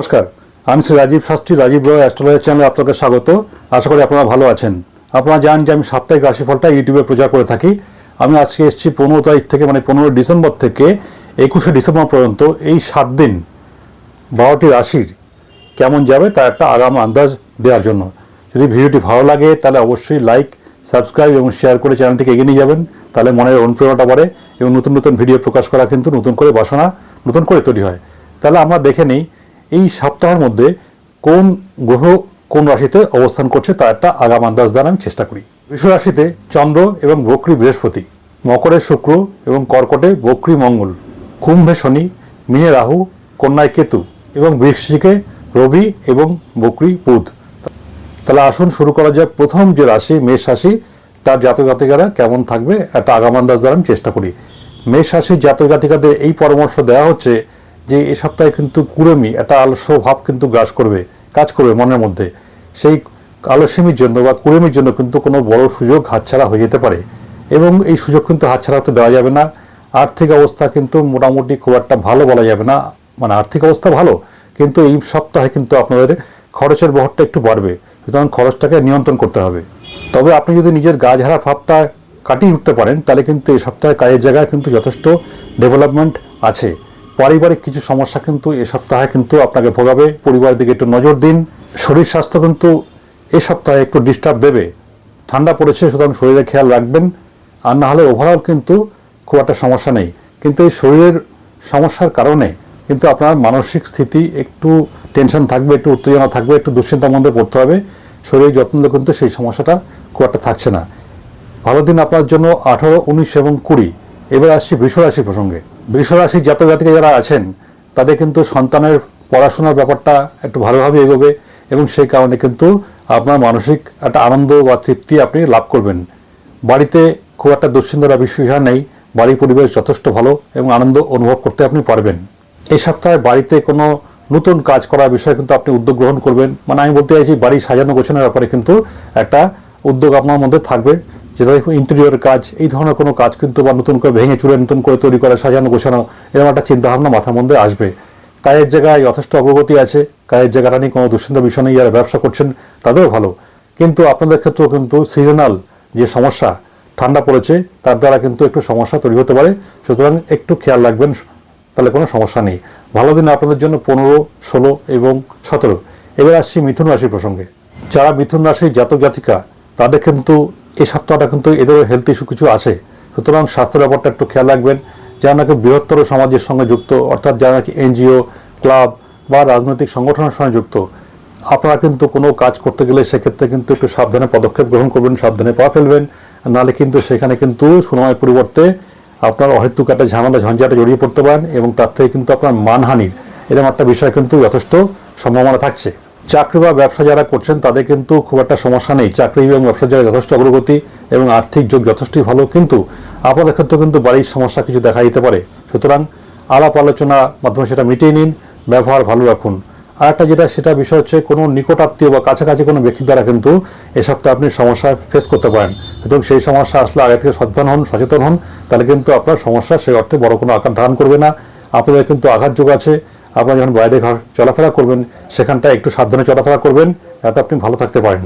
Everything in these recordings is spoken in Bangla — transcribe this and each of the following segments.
নমস্কার। আমি শ্রী রাজীব শাস্ত্রী, রাজীব রয়, অ্যাস্ট্রোলজার চ্যানেলে আপনাকে স্বাগত। আশা করি আপনারা ভালো আছেন। আপনারা জানেন যে আমি সাপ্তাহিক রাশিফলটা ইউটিউবে প্রচার করে থাকি। আমি আজকে এসেছি পনেরো তারিখ থেকে মানে পনেরো ডিসেম্বর থেকে একুশে ডিসেম্বর পর্যন্ত এই সাত দিন বারোটি রাশির কেমন যাবে তার একটা আরাম আন্দাজ দেওয়ার জন্য। যদি ভিডিওটি ভালো লাগে, তাহলে অবশ্যই লাইক সাবস্ক্রাইব এবং শেয়ার করে চ্যানেলটিকে এগিয়ে নিয়ে যাবেন। তাহলে মনের অনুপ্রেরণাটা বাড়ে এবং নতুন নতুন ভিডিও প্রকাশ করা কিন্তু নতুন করে বাসনা নতুন করে তৈরি হয়। তাহলে আমরা দেখে নিই এই সপ্তাহের মধ্যে কোন গ্রহ কোন রাশিতে অবস্থান করছে তার একটা আগাম আন্দাজ দেওয়ার আমি চেষ্টা করি। বৃষ রাশিতে চন্দ্র এবং বক্রী বৃহস্পতি, মকরে শুক্র এবং কর্কটে বক্রী মঙ্গল, কুম্ভে শনি, মিনে রাহু, কন্যায় কেতু এবং বৃশ্চিকে রবি এবং বক্রী বুধ। তাহলে আসুন শুরু করা যাক প্রথম যে রাশি, মেষ রাশি, তার জাতক জাতিকারা কেমন থাকবে, একটা আগাম আন্দাজ দেওয়ার আমি চেষ্টা করি। মেষ রাশির জাতক জাতিকাদের এই পরামর্শ দেওয়া হচ্ছে যে এ সপ্তাহে কিন্তু কুড়েমি একটা আলস্য ভাব কিন্তু গ্রাস করবে, কাজ করবে মনের মধ্যে। সেই আলস্যমির জন্য বা কুড়েমির জন্য কিন্তু কোনো বড় সুযোগ হাতছাড়া হয়ে যেতে পারে। এবং এই সুযোগ কিন্তু হাতছাড়া হতে দেওয়া যাবে না। আর্থিক অবস্থা কিন্তু মোটামুটি খুব একটা ভালো বলা যাবে না। মানে আর্থিক অবস্থা ভালো, কিন্তু এই সপ্তাহে কিন্তু আপনাদের খরচের বহরটা একটু বাড়বে। সুতরাং খরচটাকে নিয়ন্ত্রণ করতে হবে। তবে আপনি যদি নিজের গা ঝাড়া ভাবটা কাটিয়ে উঠতে পারেন, তাহলে কিন্তু এই সপ্তাহে কাজের জায়গায় কিন্তু যথেষ্ট ডেভেলপমেন্ট আছে। পারিবারিক কিছু সমস্যা কিন্তু এ সপ্তাহে কিন্তু আপনাকে ভোগাবে। পরিবারের দিকে একটু নজর দিন। শরীর স্বাস্থ্য কিন্তু এ সপ্তাহে একটু ডিস্টার্ব দেবে। ঠান্ডা পড়েছে, সুতরাং শরীরে খেয়াল রাখবেন। আর না হলে ওভারঅল কিন্তু খুব একটা সমস্যা নেই। কিন্তু এই শরীরের সমস্যার কারণে কিন্তু আপনার মানসিক স্থিতি একটু টেনশন থাকবে, একটু উত্তেজনা থাকবে, একটু দুশ্চিন্তার মধ্যে পড়তে হবে। শরীরের যত্ন কিন্তু সেই সমস্যাটা খুব একটা থাকছে না। ভালো দিন আপনার জন্য। আঠারো, উনিশ এবং কুড়ি। এবার আসছি বৃষরাশি প্রসঙ্গে। বৃষরাশির জাতক জাতিকা যারা আছেন, তাদের কিন্তু সন্তানের পড়াশোনার ব্যাপারটা একটু ভালোভাবে এগোবে এবং সেই কারণে কিন্তু আপনার মানসিক একটা আনন্দ বা তৃপ্তি আপনি লাভ করবেন। বাড়িতে খুব একটা দুশ্চিন্তা বা বিশ্ববিহার নেই, বাড়ির পরিবেশ যথেষ্ট ভালো এবং আনন্দ অনুভব করতে আপনি পারবেন। এই সপ্তাহে বাড়িতে কোনো নতুন কাজ করার বিষয়ে কিন্তু আপনি উদ্যোগ গ্রহণ করবেন। মানে আমি বলতে চাইছি বাড়ি সাজানো গোছানোর ব্যাপারে কিন্তু একটা উদ্যোগ আপনার মধ্যে থাকবে। যেটা ইন্টেরিয়র কাজ, এই ধরনের কোনো কাজ কিন্তু বা নতুন করে ভেঙে চুরে, নতুন করে তৈরি করা, সাজানো, গোছানো, এরকম একটা চিন্তাভাবনা মাথার মধ্যে আসবে। কাজের জায়গায় যথেষ্ট অগ্রগতি আছে, কাজের জায়গাটা নিয়ে কোনো দুশ্চিন্তা বিষয় নেই, যারা ব্যবসা করছেন, তাদেরও ভালো। কিন্তু আপনাদের ক্ষেত্রেও কিন্তু সিজনাল যে সমস্যা, ঠান্ডা পড়েছে, তার দ্বারা কিন্তু একটু সমস্যা তৈরি হতে পারে। সুতরাং একটু খেয়াল রাখবেন, তাহলে কোনো সমস্যা নেই। ভালো দিন আপনাদের জন্য পনেরো, ষোলো এবং সতেরো। এবার আসছি মিথুন রাশির প্রসঙ্গে। যারা মিথুন রাশির জাতক জাতিকা তাদের কিন্তু এই সপ্তাহটা কিন্তু এদেরও হেলথ ইস্যু কিছু আছে সুতরাং স্বাস্থ্য ব্যাপারটা একটু খেয়াল রাখবেন। যারা নাকি বৃহত্তর সমাজের সঙ্গে যুক্ত, অর্থাৎ যারা নাকি এনজিও ক্লাব বা রাজনৈতিক সংগঠনের সঙ্গে যুক্ত, আপনারা কিন্তু কোনো কাজ করতে গেলে সেক্ষেত্রে কিন্তু একটু সাবধানে পদক্ষেপ গ্রহণ করবেন, সাবধানে পা ফেলবেন। নাহলে কিন্তু সেখানে কিন্তু সুনয়ের পরিবর্তে আপনার অহেতুক একটা ঝামেলা, ঝঞ্ঝাটে জড়িয়ে পড়তে পারেন এবং তার থেকে কিন্তু আপনার মানহানির এরকম একটা বিষয় কিন্তু যথেষ্ট সম্ভাবনা থাকছে। চাকরি বা ব্যবসা যারা করছেন, তাদের কিন্তু খুব একটা সমস্যা নেই। চাকরি এবং ব্যবসা যারা যথেষ্ট অগ্রগতি এবং আর্থিক যোগ যথেষ্টই ভালো, কিন্তু আপনাদের ক্ষেত্রে কিন্তু বাড়ির সমস্যা কিছু দেখা দিতে পারে। সুতরাং আলাপ আলোচনা মাধ্যমে সেটা মিটিয়ে নিন, ব্যবহার ভালো রাখুন। আর একটা যেটা, সেটা বিষয় হচ্ছে কোনো নিকটাত্মীয় বা কাছাকাছি কোনো ব্যক্তির দ্বারা কিন্তু এ সপ্তাহে আপনি সমস্যা ফেস করতে পারেন। সুতরাং সেই সমস্যা আসলে আগে থেকে সচেতন হন সচেতন হন, তাহলে কিন্তু আপনার সমস্যা সেই অর্থে বড় কোনো আকার ধারণ করবে না। আপনাদের কিন্তু আঘাত যোগ আছে। আপনারা যখন বাইরে চলাফেরা করবেন, সেখানটা একটু সাবধানে চলাফেরা করবেন, যাতে আপনি ভালো থাকতে পারেন।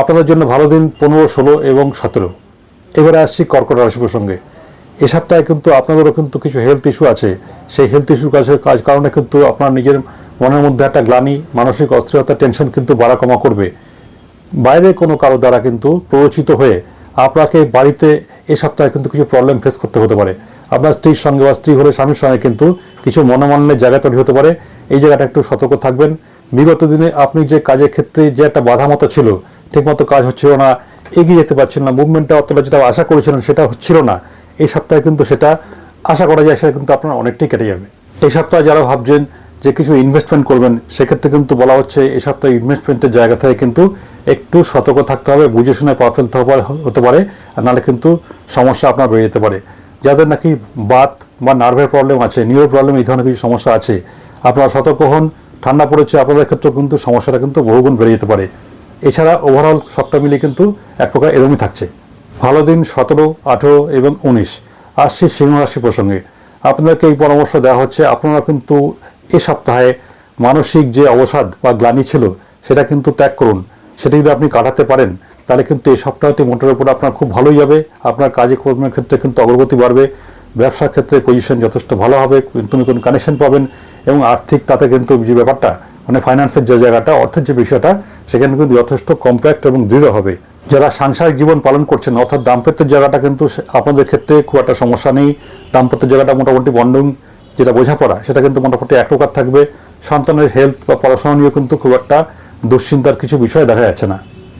আপনাদের জন্য ভালো দিন পনেরো, ষোলো এবং সতেরো। এবারে আসছি কর্কট রাশি প্রসঙ্গে। এ সপ্তাহে কিন্তু আপনাদেরও কিন্তু কিছু হেলথ ইস্যু আছে। সেই হেলথ ইস্যুর কাছে কাজ কারণে কিন্তু আপনার নিজের মনের মধ্যে একটা গ্লানি, মানসিক অস্থিরতা টেনশন কিন্তু বাড়া কমা করবে। বাইরে কোনো কারও দ্বারা কিন্তু প্ররোচিত হয়ে আপনাকে বাড়িতে এ সপ্তাহে কিন্তু কিছু প্রবলেম ফেস করতে হতে পারে। আপনার স্ত্রীর সঙ্গে বা স্ত্রী হলে স্বামীর সঙ্গে কিন্তু কিছু মনোমান্যের জায়গা তৈরি হতে পারে। এই জায়গাটা একটু সতর্ক থাকবেন। বিগত দিনে আপনি যে কাজের ক্ষেত্রে যে একটা বাধা মতো ছিল, ঠিকমতো কাজ হচ্ছিল না, এগিয়ে যেতে পারছেন না মুভমেন্টটা অতটা যেটা আশা করেছিলেন সেটা হচ্ছিল না, এই সপ্তাহে কিন্তু সেটা আশা করা যায়, সেটা কিন্তু আপনার অনেকটাই কেটে যাবে। এই সপ্তাহে যারা ভাবছেন যে কিছু ইনভেস্টমেন্ট করবেন, সেক্ষেত্রে কিন্তু বলা হচ্ছে এই সপ্তাহে ইনভেস্টমেন্টের জায়গা থেকে কিন্তু একটু সতর্ক থাকতে হবে, বুঝে শুনে পা ফেলতে হতে পারে, আর নাহলে কিন্তু সমস্যা আপনার বেড়ে যেতে পারে। যাদের নাকি বাত বা নার্ভের প্রবলেম আছে নিউরো প্রবলেম এই ধরনের কিছু সমস্যা আছে, আপনারা সতর্ক হন। ঠান্ডা পড়েছে, আপনাদের ক্ষেত্রেও কিন্তু সমস্যাটা কিন্তু বহুগুণ বেড়ে যেতে পারে। এছাড়া ওভারঅল সবটা মিলিয়ে কিন্তু এক প্রকার এরমই থাকছে। ভালো দিন সতেরো, আঠেরো এবং উনিশ। আসছি সিংহ রাশি প্রসঙ্গে। আপনাদেরকে এই পরামর্শ দেওয়া হচ্ছে, আপনারা কিন্তু এ সপ্তাহে মানসিক যে অবসাদ বা গ্লানি ছিল, সেটা কিন্তু ত্যাগ করুন। সেটা যদি আপনি কাটাতে পারেন তাহলে কিন্তু এই সপ্তাহটি মোটের উপর আপনার খুব ভালোই যাবে। আপনার কাজে কর্মের ক্ষেত্রে কিন্তু অগ্রগতি বাড়বে। ব্যবসার ক্ষেত্রে পজিশন যথেষ্ট ভালো হবে নতুন নতুন কানেকশন পাবেন এবং আর্থিক তাতে কিন্তু যে ব্যাপারটা মানে ফাইন্যান্সের যে জায়গাটা, অর্থের যে বিষয়টা, সেখানে কিন্তু যথেষ্ট কম্প্যাক্ট এবং দৃঢ় হবে। যারা সাংসারিক জীবন পালন করছেন, অর্থাৎ দাম্পত্যের জায়গাটা কিন্তু আপনাদের ক্ষেত্রে খুব একটা সমস্যা নেই। দাম্পত্যের জায়গাটা মোটামুটি বন্ডং যেটা বোঝাপড়া, সেটা কিন্তু মোটামুটি এক প্রকার থাকবে। সন্তানের হেলথ বা পড়াশোনা নিয়ে কিন্তু খুব একটা দুশ্চিন্তার কিছু বিষয় দেখা যাচ্ছে না।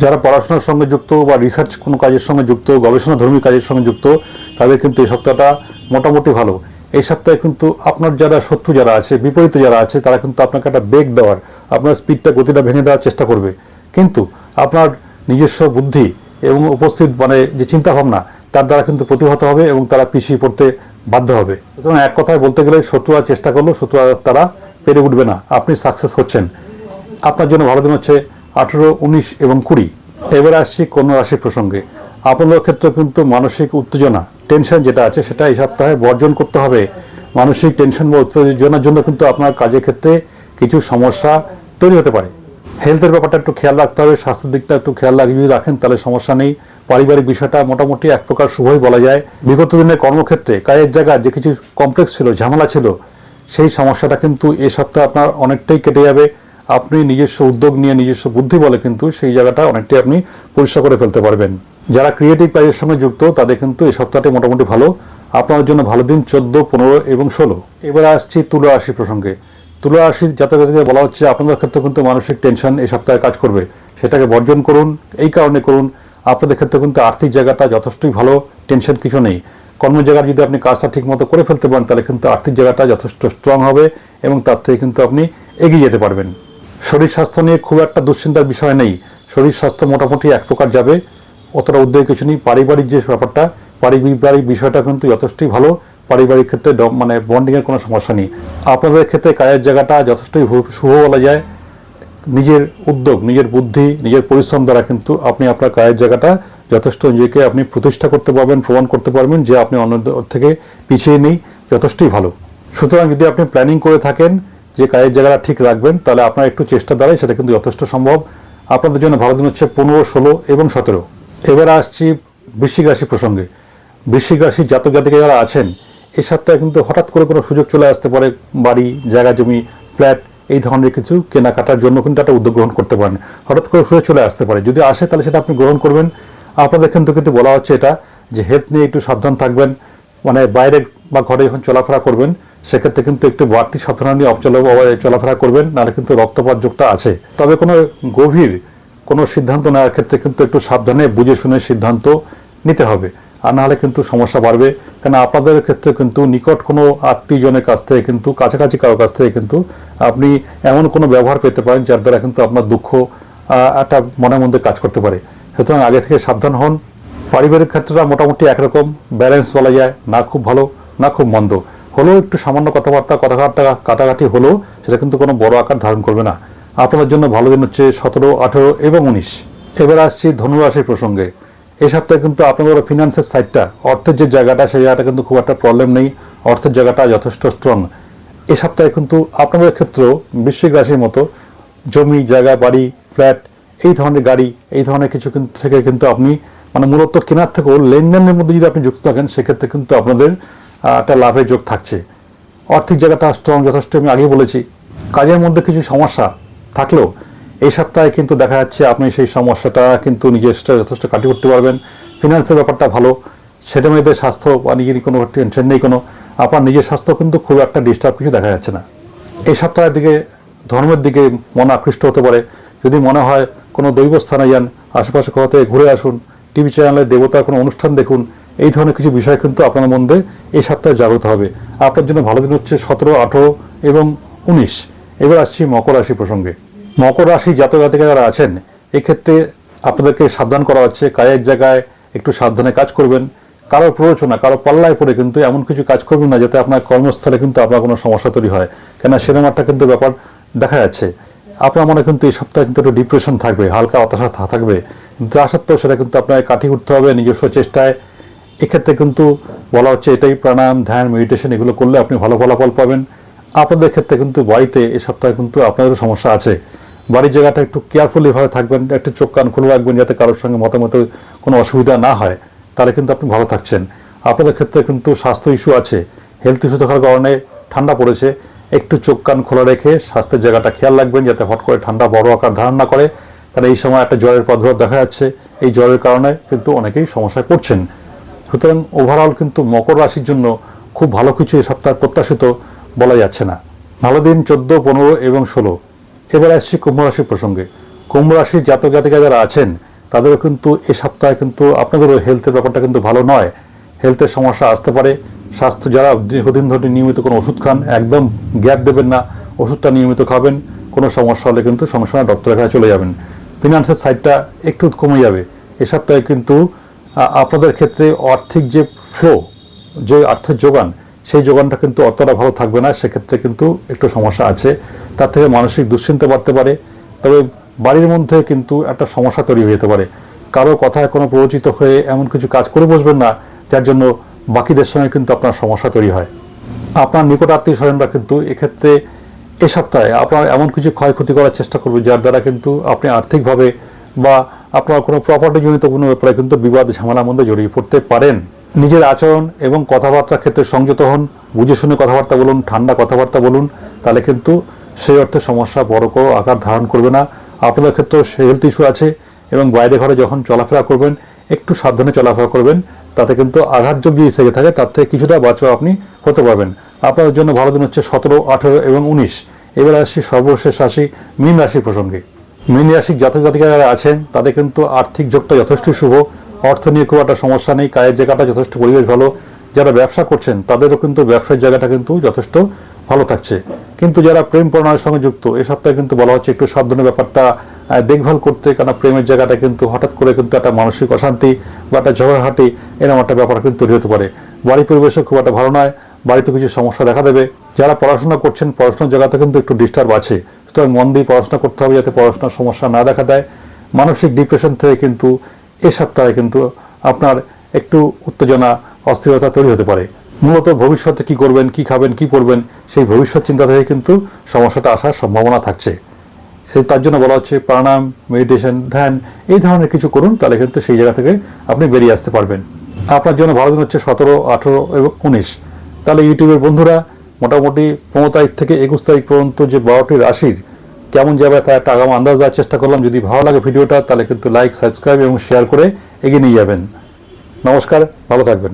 যারা পড়াশোনার সঙ্গে যুক্ত বা রিসার্চ কোনো কাজের সঙ্গে যুক্ত, গবেষণা ধর্মী কাজের সঙ্গে যুক্ত, তাদের কিন্তু এই সপ্তাহটা মোটামুটি ভালো। এই সপ্তাহে কিন্তু আপনার যারা শত্রু যারা আছে, বিপরীতে যারা আছে, তারা কিন্তু আপনাকে একটা বেগ দেওয়ার, আপনার স্পিডটা গতিটা ভেঙে দেওয়ার চেষ্টা করবে। কিন্তু আপনার নিজস্ব বুদ্ধি এবং উপস্থিত মানে যে চিন্তা ভাবনা তার দ্বারা কিন্তু প্রতিহত হবে এবং তারা পিছিয়ে পড়তে বাধ্য হবে। সুতরাং এক কথায় বলতে গেলে, শত্রুরা চেষ্টা করলেও শত্রুরা তারা পেরে উঠবে না। আপনি সাকসেস হচ্ছেন। আপনার জন্য ভালো দিন হচ্ছে। আঠেরো, উনিশ এবং কুড়ি। এবার আসছি কোন রাশির প্রসঙ্গে। আপনাদের ক্ষেত্রে কিন্তু মানসিক উত্তেজনা টেনশন যেটা আছে সেটা এই সপ্তাহে বর্জন করতে হবে। মানসিক টেনশন বা উত্তেজনার জন্য কিন্তু আপনার কাজের ক্ষেত্রে কিছু সমস্যা তৈরি হতে পারে। হেলথের ব্যাপারটা একটু খেয়াল রাখতে হবে, স্বাস্থ্যের দিকটা একটু খেয়াল রাখি যদি রাখেন তাহলে সমস্যা নেই। পারিবারিক বিষয়টা মোটামুটি এক প্রকার শুভই বলা যায়। বিগত দিনের কর্মক্ষেত্রে কাজের জায়গায় যে কিছু কমপ্লেক্স ছিল, ঝামেলা ছিল, সেই সমস্যাটা কিন্তু এ সপ্তাহে আপনার অনেকটাই কেটে যাবে। আপনি নিজস্ব উদ্যোগ নিয়ে নিজস্ব বুদ্ধি বলে কিন্তু সেই জায়গাটা অনেকটাই আপনি পরিষ্কার করে ফেলতে পারবেন। যারা ক্রিয়েটিভ কাজের সঙ্গে যুক্ত, তাদের কিন্তু এই সপ্তাহটি মোটামুটি ভালো। আপনার জন্য ভালো দিন চোদ্দ, পনেরো এবং ষোলো। এবারে আসছি তুলা রাশি প্রসঙ্গে। তুলা রাশির জাতক জাতিকে বলা হচ্ছে, আপনাদের ক্ষেত্রে কিন্তু মানসিক টেনশন এই সপ্তাহে কাজ করবে। সেটাকে বর্জন করুন, এই কারণে করুন। আপনাদের ক্ষেত্রে কিন্তু আর্থিক জায়গাটা যথেষ্টই ভালো টেনশন কিছু নেই। কর্মের জায়গায় যদি আপনি কাজটা ঠিক মতো করে ফেলতে পারেন, তাহলে কিন্তু আর্থিক জায়গাটা যথেষ্ট স্ট্রং হবে এবং তার থেকে কিন্তু আপনি এগিয়ে যেতে পারবেন। শরীর স্বাস্থ্য নিয়ে খুব একটা দুশ্চিন্তার বিষয় নেই। শরীর স্বাস্থ্য মোটামুটি এক প্রকার যাবে। অতটা উদ্বেগ কিছু নেই। পারিবারিক যে ব্যাপারটা, পারিবারিক বিষয়টা কিন্তু যথেষ্টই ভালো। পারিবারিক ক্ষেত্রে মানে বন্ডিংয়ের কোনো সমস্যা নেই। আপনাদের ক্ষেত্রে কাজের জায়গাটা যথেষ্টই শুভ বলা যায়। নিজের উদ্যোগ, নিজের বুদ্ধি, নিজের পরিশ্রম দ্বারা কিন্তু আপনি আপনার কাজের জায়গাটা যথেষ্ট নিজেকে আপনি প্রতিষ্ঠা করতে পারবেন, প্রমাণ করতে পারবেন যে আপনি অন্যদের থেকে পিছিয়ে নেই। যথেষ্টই ভালো। সুতরাং যদি আপনি প্ল্যানিং করে থাকেন যে কাজের জায়গাটা ঠিক রাখবেন, তাহলে আপনার একটু চেষ্টা দ্বারাই সেটা কিন্তু যথেষ্ট সম্ভব। আপনাদের জন্য ভালো দিন হচ্ছে পনেরো, ষোলো এবং সতেরো। এবার আসছি বৃশ্চিক রাশি প্রসঙ্গে। বৃশ্চিক রাশির জাতক জাতিকা যারা আছেন, এই সপ্তাহে কিন্তু হঠাৎ করে কোনো সুযোগ চলে আসতে পারে, বাড়ি, জায়গা, জমি, ফ্ল্যাট, এই ধরনের কিছু কেনাকাটার জন্য কিন্তু একটা উদ্যোগ গ্রহণ করতে পারেন। হঠাৎ করে সুযোগ চলে আসতে পারে। যদি আসে, তাহলে সেটা আপনি গ্রহণ করবেন। আপনাদের কিন্তু কিন্তু বলা হচ্ছে এটা, যে হেলথ নিয়ে একটু সাবধান থাকবেন। মানে বাইরে বা ঘরে যখন চলাফেরা করবেন সেক্ষেত্রে কিন্তু একটু বাড়তি সাবধান নিয়ে অচল- চলাফেরা করবেন, নাহলে কিন্তু রক্তপাত যোগটা আছে। তবে কোনো গভীর কোনো সিদ্ধান্ত নেওয়ার ক্ষেত্রে কিন্তু একটু সাবধানে বুঝে শুনে সিদ্ধান্ত নিতে হবে। আর নাহলে কিন্তু সমস্যা বাড়বে। কেন আপনাদের ক্ষেত্রে কিন্তু নিকট কোনো আত্মীয়জনের কাছ থেকে কিন্তু, কাছাকাছি কারও কাছ থেকে কিন্তু আপনি এমন কোনো ব্যবহার পেতে পারেন যার দ্বারা কিন্তু আপনার দুঃখ একটা মনের মধ্যে কাজ করতে পারে। সুতরাং আগে থেকে সাবধান হন। পারিবারিক ক্ষেত্রটা মোটামুটি একরকম, ব্যালেন্স বলা যায়, না খুব ভালো, না খুব মন্দ। হলেও একটু সামান্য কথাবার্তা কথাবার্তা কাটাকাটি হলেও সেটা কিন্তু কোনো বড় আকার ধারণ করবে না। আপনাদের জন্য ভালো দিন হচ্ছে সতেরো, আঠেরো এবং উনিশ। এবার আসছি ধনুরাশির প্রসঙ্গে। এই সপ্তাহে কিন্তু আপনাদের ফিনান্সের সাইডটা অর্থের যে জায়গাটা, সেই জায়গাটা কিন্তু খুব একটা প্রবলেম নেই। অর্থের জায়গাটা যথেষ্ট স্ট্রং এই সপ্তাহে কিন্তু আপনাদের ক্ষেত্রেও বৃশ্চিক রাশির মতো জমি, জায়গা, বাড়ি ফ্ল্যাট এই ধরনের গাড়ি, এই ধরনের কিছু থেকে কিন্তু আপনি মানে মূলত কেনার থেকেও লেনদেনের মধ্যে যদি আপনি যুক্ত থাকেন, সেক্ষেত্রে কিন্তু আপনাদের একটা লাভের যোগ থাকছে। আর্থিক জায়গাটা স্ট্রং যথেষ্ট আমি আগেই বলেছি। কাজের মধ্যে কিছু সমস্যা থাকলেও এই সপ্তাহে কিন্তু দেখা যাচ্ছে আপনি সেই সমস্যাটা কিন্তু নিজের যথেষ্ট কাটিয়ে উঠতে পারবেন। ফিনান্সের ব্যাপারটা ভালো। ছেলে মেয়েদের স্বাস্থ্য বা নিজের কোনো টেনশন নেই কোনো। আপনার নিজের স্বাস্থ্য কিন্তু খুব একটা ডিস্টার্ব কিছু দেখা যাচ্ছে না। এই সপ্তাহের দিকে, ধর্মের দিকে মন আকৃষ্ট হতে পারে। যদি মনে হয় কোনো দৈব স্থানে যান, আশেপাশে কোথাও ঘুরে আসুন। টিভি চ্যানেলে দেবতার কোনো অনুষ্ঠান দেখুন। এই ধরনের কিছু বিষয় কিন্তু আপনার মধ্যে এই সপ্তাহে জাগ্রত হবে। আপনার জন্য ভালো দিন হচ্ছে সতেরো, আঠেরো এবং উনিশ। এবার আসছি মকর রাশি প্রসঙ্গে। মকর রাশি জাতক জাতিকা যারা আছেন, এক্ষেত্রে আপনাদেরকে সাবধান করা হচ্ছে। কাজের জায়গায় একটু সাবধানে কাজ করবেন। কারোর প্ররোচনা, কারও পাল্লায় পড়ে কিন্তু এমন কিছু কাজ করবেন না যাতে আপনার কর্মস্থলে কিন্তু আপনার কোনো সমস্যা তৈরি হয়। কেন সিনেমাটা কিন্তু ব্যাপার দেখা যাচ্ছে। আপনার মনে কিন্তু এই সপ্তাহে কিন্তু একটু ডিপ্রেশন থাকবে, হালকা হতাশা থাকবে। তা সত্ত্বেও সেটা কিন্তু আপনাকে কাটিয়ে উঠতে হবে নিজস্ব চেষ্টায়। এক্ষেত্রে কিন্তু বলা হচ্ছে এটাই প্রাণায়াম, ধ্যান মেডিটেশন এগুলো করলে আপনি ভালো ফলাফল পাবেন। আপনাদের ক্ষেত্রে কিন্তু বাড়িতে এ সপ্তাহে কিন্তু আপনাদেরও সমস্যা আছে। বাড়ির জায়গাটা একটু কেয়ারফুলি ভাবে থাকবেন, একটু চোখ কান খুলে রাখবেন যাতে কারোর সঙ্গে মতামত কোনো অসুবিধা না হয়। তাহলে কিন্তু আপনি ভালো থাকছেন। আপনাদের ক্ষেত্রে কিন্তু স্বাস্থ্য ইস্যু আছে। হেলথ ইস্যু থাকার কারণে ঠান্ডা পড়েছে। একটু চোখ কান খোলা রেখে স্বাস্থ্যের জায়গাটা খেয়াল রাখবেন যাতে হট করে ঠান্ডা বড় আকার ধারণ না করে। কারণ এই সময় একটা জ্বরের প্রাদুর্ভাব দেখা যাচ্ছে। এই জ্বরের কারণে কিন্তু অনেকেই সমস্যায় পড়ছেন। সুতরাং ওভারঅল কিন্তু মকর রাশির জন্য খুব ভালো কিছু এ সপ্তাহে প্রত্যাশিত বলা যাচ্ছে না। ভালো দিন চোদ্দ, পনেরো এবং ষোলো। এবার আসছি কুম্ভ রাশির প্রসঙ্গে। কুম্ভ রাশির জাতক জাতিকা যারা আছেন, তাদেরও কিন্তু এ সপ্তাহে কিন্তু আপনাদেরও হেলথের ব্যাপারটা কিন্তু ভালো নয়। হেলথের সমস্যা আসতে পারে। স্বাস্থ্য যারা দীর্ঘদিন ধরে নিয়মিত কোনো ওষুধ খান, একদম গ্যাপ দেবেন না। ওষুধটা নিয়মিত খাবেন। কোনো সমস্যা হলে কিন্তু সঙ্গে সঙ্গে ডক্টরের কাছে চলে যাবেন। ফিনান্সের সাইডটা একটু কমে যাবে। এ সপ্তাহে কিন্তু আপনাদের ক্ষেত্রে আর্থিক যে ফ্লো যে অর্থের যোগান, সেই যোগানটা কিন্তু অতটা ভালো থাকবে না। সেক্ষেত্রে কিন্তু একটু সমস্যা আছে। তার থেকে মানসিক দুশ্চিন্তা বাড়তে পারে। তবে বাড়ির মধ্যে কিন্তু একটা সমস্যা তৈরি হয়ে যেতে পারে। কারও কথায় কোনো প্ররোচিত হয়ে এমন কিছু কাজ করে বসবেন না, যার জন্য বাকিদের সঙ্গে কিন্তু আপনার সমস্যা তৈরি হয়। আপনার নিকট আত্মীয় স্বজনরা কিন্তু এক্ষেত্রে এ সপ্তাহে আপনার এমন কিছু ক্ষয়ক্ষতি করার চেষ্টা করবে, যার দ্বারা কিন্তু আপনি আর্থিকভাবে বা আপনার কোনো প্রপার্টি জনিত কোনো ব্যাপারে কিন্তু বিবাদ ঝামেলার মধ্যে জড়িয়ে পড়তে পারেন। নিজের আচরণ এবং কথাবার্তার ক্ষেত্রে সংযত হন, বুঝে শুনে কথাবার্তা বলুন, ঠান্ডা কথাবার্তা বলুন, তাহলে কিন্তু সেই অর্থে সমস্যা, বড় কোনো আকার ধারণ করবে না। আপনাদের ক্ষেত্রেও হেলথ ইস্যু আছে এবং বাইরে ঘরে যখন চলাফেরা করবেন, একটু সাবধানে চলাফেরা করবেন, তাতে কিন্তু আঘাতযোগ্য যদি থেকে থাকে, তার থেকে কিছুটা বাঁচা আপনি হতে পারবেন। আপনাদের জন্য ভালো দিন হচ্ছে সতেরো, আঠেরো এবং উনিশ। এবার আসছি সর্বশেষ রাশি, মীন রাশি প্রসঙ্গে। মীন রাশির জাতক জাতিকা যারা আছেন, তাদের কিন্তু আর্থিক যোগটা যথেষ্ট শুভ। অর্থ নিয়ে খুব একটা সমস্যা নেই কায়ের জায়গাটা যথেষ্ট পরিবেশ ভালো। যারা ব্যবসা করছেন, তাদেরও কিন্তু ব্যবসার জায়গাটা কিন্তু যথেষ্ট ভালো থাকছে। কিন্তু যারা প্রেম প্রণয়ের সঙ্গে যুক্ত, এ সপ্তাহে কিন্তু বলা হচ্ছে একটু সাবধানের ব্যাপারটা দেখভাল করতে, কারণ প্রেমের জায়গাটা কিন্তু হঠাৎ করে কিন্তু একটা মানসিক অশান্তি বা একটা ঝগড়াহাটি এরকম একটা ব্যাপার কিন্তু তৈরি হতে পারে। বাড়ি পরিবেশও খুব একটা ভালো নয়, বাড়িতে কিছু সমস্যা দেখা দেবে। যারা পড়াশোনা করছেন, পড়াশোনার জায়গাতে কিন্তু একটু ডিস্টার্ব আছে। সুতরাং মন দিয়ে পড়াশোনা করতে হবে যাতে পড়াশোনার সমস্যা না দেখা দেয়। মানসিক ডিপ্রেশন থেকে কিন্তু এ সপ্তাহে কিন্তু আপনার একটু উত্তেজনা, অস্থিরতা তৈরি হতে পারে। মূলত ভবিষ্যতে কি করবেন, কি খাবেন, কি পড়বেন সেই ভবিষ্যৎ চিন্তা থেকে কিন্তু সমস্যাটা আসার সম্ভাবনা থাকছে। তার জন্য বলা হচ্ছে প্রাণায়াম মেডিটেশন ধ্যান, এই ধরনের কিছু করুন, তাহলে কিন্তু সেই জায়গা থেকে আপনি বেরিয়ে আসতে পারবেন। আপনার জন্য ভালো দিন হচ্ছে সতেরো, আঠেরো এবং উনিশ। তাহলে ইউটিউবের বন্ধুরা মোটামুটি পনেরো তারিখ থেকে একুশ তারিখ পর্যন্ত যে বারোটি রাশির কেমন যাবে তার একটা আগাম আন্দাজ দেওয়ার চেষ্টা করলাম। যদি ভালো লাগে ভিডিওটা, তাহলে কিন্তু লাইক সাবস্ক্রাইব এবং শেয়ার করে এগিয়ে নিয়ে যাবেন। নমস্কার, ভালো থাকবেন।